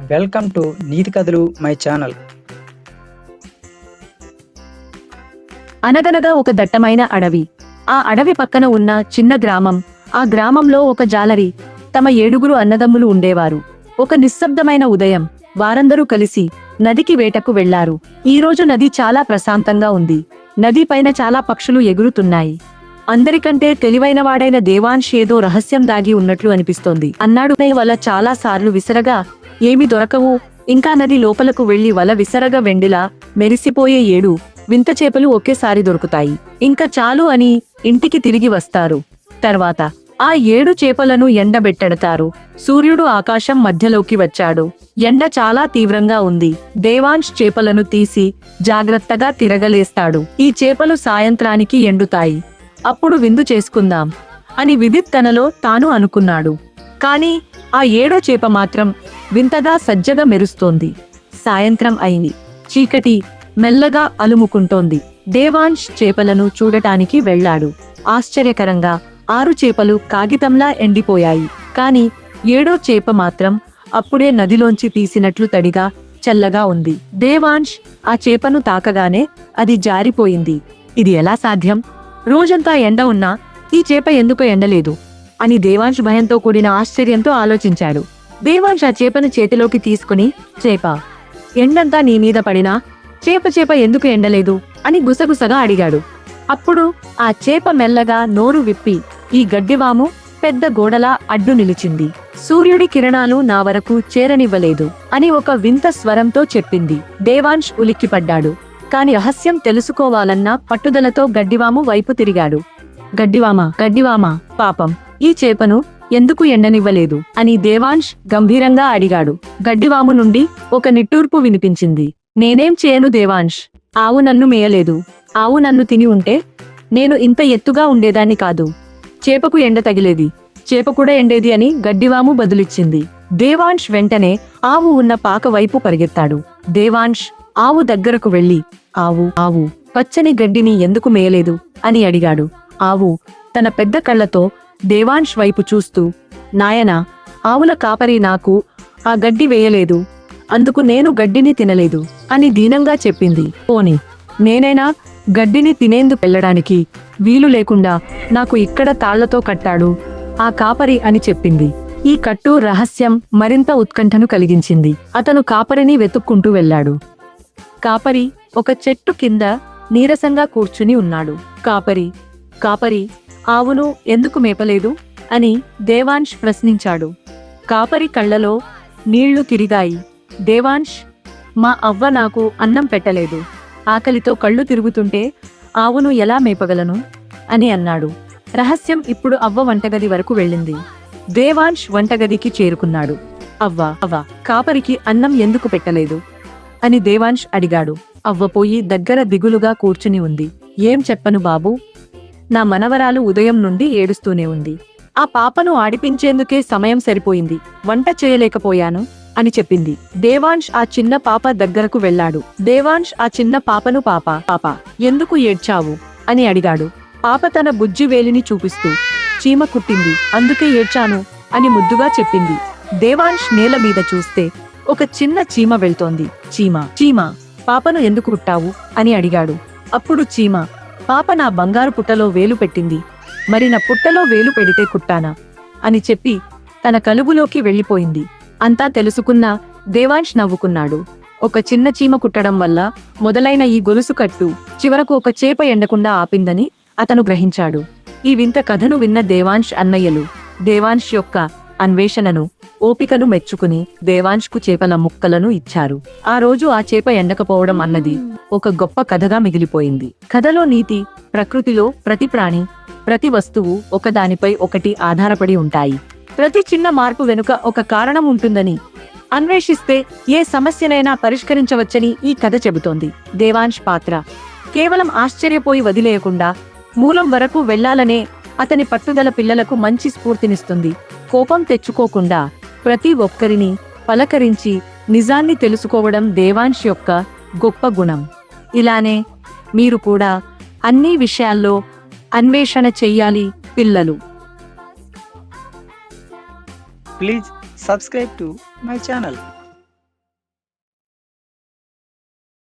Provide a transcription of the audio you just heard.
Welcome to నీతి కథలు my channel. అనగనగా ఒక దట్టమైన అడవి. ఆ అడవి పక్కన ఉన్న చిన్న గ్రామం. ఆ గ్రామంలో ఒక జాలరి తమ ఏడుగురు అన్నదమ్ములు ఉండేవారు. ఒక నిశ్శబ్దమైన ఉదయం వారందరూ కలిసి నదికి వేటకు వెళ్ళారు. ఈ రోజు నది చాలా ప్రశాంతంగా ఉంది. నది పైన చాలా పక్షులు ఎగురుతున్నాయి. అందరికంటే తెలివైన వాడైన దేవాంశ్ ఏదో రహస్యం దాగి ఉన్నట్లు అనిపిస్తోంది. అన్నాడు వల్ల చాలా సార్లు విసరగా ఏమి దొరకవు. ఇంకా నది లోపలకు వెళ్ళి వల విసరగా వెండిలా మెరిసిపోయే ఏడు వింత చేపలు ఒకేసారి దొరుకుతాయి. ఇంకా చాలు అని ఇంటికి తిరిగి వస్తారు. తర్వాత ఆ ఏడు చేపలను ఎండబెట్టెడతారు. సూర్యుడు ఆకాశం మధ్యలోకి వచ్చాడు. ఎండ చాలా తీవ్రంగా ఉంది. దేవాంశ్ చేపలను తీసి జాగ్రత్తగా తిరగలేస్తాడు. ఈ చేపలు సాయంత్రానికి ఎండుతాయి. అప్పుడు విందు చేసుకుందాం అని విదిత్ తనలో తాను అనుకున్నాడు. కాని ఆ ఏడో చేప మాత్రం వింతగా సజ్జగా మెరుస్తోంది. సాయంత్రం అయింది. చీకటి మెల్లగా అలుముకుంటోంది. దేవాంష్ చేపలను చూడటానికి వెళ్ళాడు. ఆశ్చర్యకరంగా ఆరు చేపలు కాగితంలా ఎండిపోయాయి. కాని ఏడో చేప మాత్రం అప్పుడే నదిలోంచి తీసినట్లు తడిగా చల్లగా ఉంది. దేవాంష్ ఆ చేపను తాకగానే అది జారిపోయింది. ఇది ఎలా సాధ్యం? రోజంతా ఎండ ఉన్నా ఈ చేప ఎందుకు ఎండలేదు అని దేవాంష్ భయంతో కూడిన ఆశ్చర్యంతో ఆలోచించాడు. దేవాంశ్ ఆ చేపను చేతిలోకి తీసుకుని చేప ఎండంతా నీ మీద పడినా? చేప చేప ఎందుకు ఎండలేదు? అని గుసగుసగా అడిగాడు. అప్పుడు ఆ చేప మెల్లగా నోరు విప్పి ఈ గడ్డివాము పెద్ద గోడలా అడ్డు నిలిచింది. సూర్యుడి కిరణాలు నా వరకు చేరనివ్వలేదు అని ఒక వింత స్వరంతో చెప్పింది. దేవాంష్ ఉలిక్కిపడ్డాడు. కాని రహస్యం తెలుసుకోవాలన్న పట్టుదలతో గడ్డివాము వైపు తిరిగాడు. గడ్డివామా గడ్డివామా పాపం ఈ చేపను ఎందుకు ఎండనివ్వలేదు? అని దేవాంష్ గంభీరంగా అడిగాడు. గడ్డివాము నుండి ఒక నిట్టూర్పు వినిపించింది. నేనేం చేయను దేవాంష్? ఆవు నన్ను మేయలేదు. ఆవు నన్ను తిని ఉంటే నేను ఇంత ఎత్తుగా ఉండేదాన్ని కాదు. చేపకు ఎండ తగిలేది. చేప కూడా ఎండేది అని గడ్డివాము బదులిచ్చింది. దేవాంష్ వెంటనే ఆవు ఉన్న పాక వైపు పరిగెత్తాడు. దేవాంష్ ఆవు దగ్గరకు వెళ్ళి ఆవు ఆవు పచ్చని గడ్డిని ఎందుకు మేయలేదు? అని అడిగాడు. ఆవు తన పెద్ద కళ్ళతో దేవాన్ష్ వైపు చూస్తూ నాయనా ఆవుల కాపరి నాకు ఆ గడ్డి వేయలేదు. అందుకు నేను గడ్డిని తినలేదు అని దీనంగా చెప్పింది. పోని నేనైనా గడ్డిని తినేందుకు వెళ్ళడానికి వీలు లేకుండా నాకు ఇక్కడ తాళ్ళతో కట్టాడు ఆ కాపరి అని చెప్పింది. ఈ కట్టు రహస్యం మరింత ఉత్కంఠను కలిగించింది. అతను కాపరిని వెతుక్కుంటూ వెళ్ళాడు. కాపరి ఒక చెట్టు కింద నీరసంగా కూర్చుని ఉన్నాడు. కాపరి కాపరి ఆవును ఎందుకు మేపలేదు? అని దేవాన్ష్ ప్రశ్నించాడు. కాపరి కళ్ళలో నీళ్ళు తిరిగాయి. దేవాన్ష్ మా అవ్వ నాకు అన్నం పెట్టలేదు. ఆకలితో కళ్ళు తిరుగుతుంటే ఆవును ఎలా మేపగలను? అని అన్నాడు. రహస్యం ఇప్పుడు అవ్వ వంటగది వరకు వెళ్ళింది. దేవాన్ష్ వంటగదికి చేరుకున్నాడు. అవ్వ అవ్వ కాపరికి అన్నం ఎందుకు పెట్టలేదు? అని దేవాన్ష్ అడిగాడు. అవ్వ పోయి దగ్గర దిగులుగా కూర్చుని ఉంది. ఏం చెప్పను బాబూ? నా మనవరాలు ఉదయం నుండి ఏడుస్తూనే ఉంది. ఆ పాపను ఆడిపించేందుకే సమయం సరిపోయింది. వంట చేయలేకపోయాను అని చెప్పింది. దేవాంష్ ఆ చిన్న పాప దగ్గరకు వెళ్ళాడు. దేవాంష్ ఆ చిన్న పాపను పాప పాప ఎందుకు ఏడ్చావు? అని అడిగాడు. పాప తన బుజ్జి వేలిని చూపిస్తూ చీమ కుట్టింది. అందుకే ఏడ్చాను అని ముద్దుగా చెప్పింది. దేవాన్ష్ నేల మీద చూస్తే ఒక చిన్న చీమ వెళ్తోంది. చీమ చీమ పాపను ఎందుకు కుట్టావు? అని అడిగాడు. అప్పుడు చీమ పాప నా బంగారు పుట్టలో వేలు పెట్టింది. మరి నా పుట్టలో వేలు పెడితే కుట్టానా? అని చెప్పి తన కలుగులోకి వెళ్ళిపోయింది. అంతా తెలుసుకున్న దేవాంష్ నవ్వుకున్నాడు. ఒక చిన్న చీమ కుట్టడం వల్ల మొదలైన ఈ గొలుసు కట్టు చివరకు ఒక చేప ఎండకుండా ఆపిందని అతను గ్రహించాడు. ఈ వింత కథను విన్న దేవాంష్ అన్నయ్యలు దేవాన్ష్ యొక్క అన్వేషణను ఓపికను మెచ్చుకుని దేవాంశ్కు చేపల ముక్కలను ఇచ్చారు. ఆ రోజు ఆ చేప ఎండకపోవడం అన్నది ఒక గొప్ప కథగా మిగిలిపోయింది. కథలో నీతి ప్రకృతిలో ప్రతి ప్రాణి ప్రతి వస్తువు ఒకదానిపై ఒకటి ఆధారపడి ఉంటాయి. ప్రతి చిన్న మార్పు వెనుక ఒక కారణం ఉంటుందని అన్వేషిస్తే ఏ సమస్యనైనా పరిష్కరించవచ్చని ఈ కథ చెబుతోంది. దేవాంశ్ పాత్ర కేవలం ఆశ్చర్యపోయి వదిలేయకుండా మూలం వరకు వెళ్ళాలనే అతని పట్టుదల పిల్లలకు మంచి స్ఫూర్తినిస్తుంది. కోపం తెచ్చుకోకుండా ప్రతి ఒక్కరిని పలకరించి నిజాన్ని తెలుసుకోవడం దేవాంష్ యొక్క గొప్ప గుణం. ఇలానే మీరు కూడా అన్ని విషయాల్లో అన్వేషణ చెయ్యాలి పిల్లలు. Please subscribe to my channel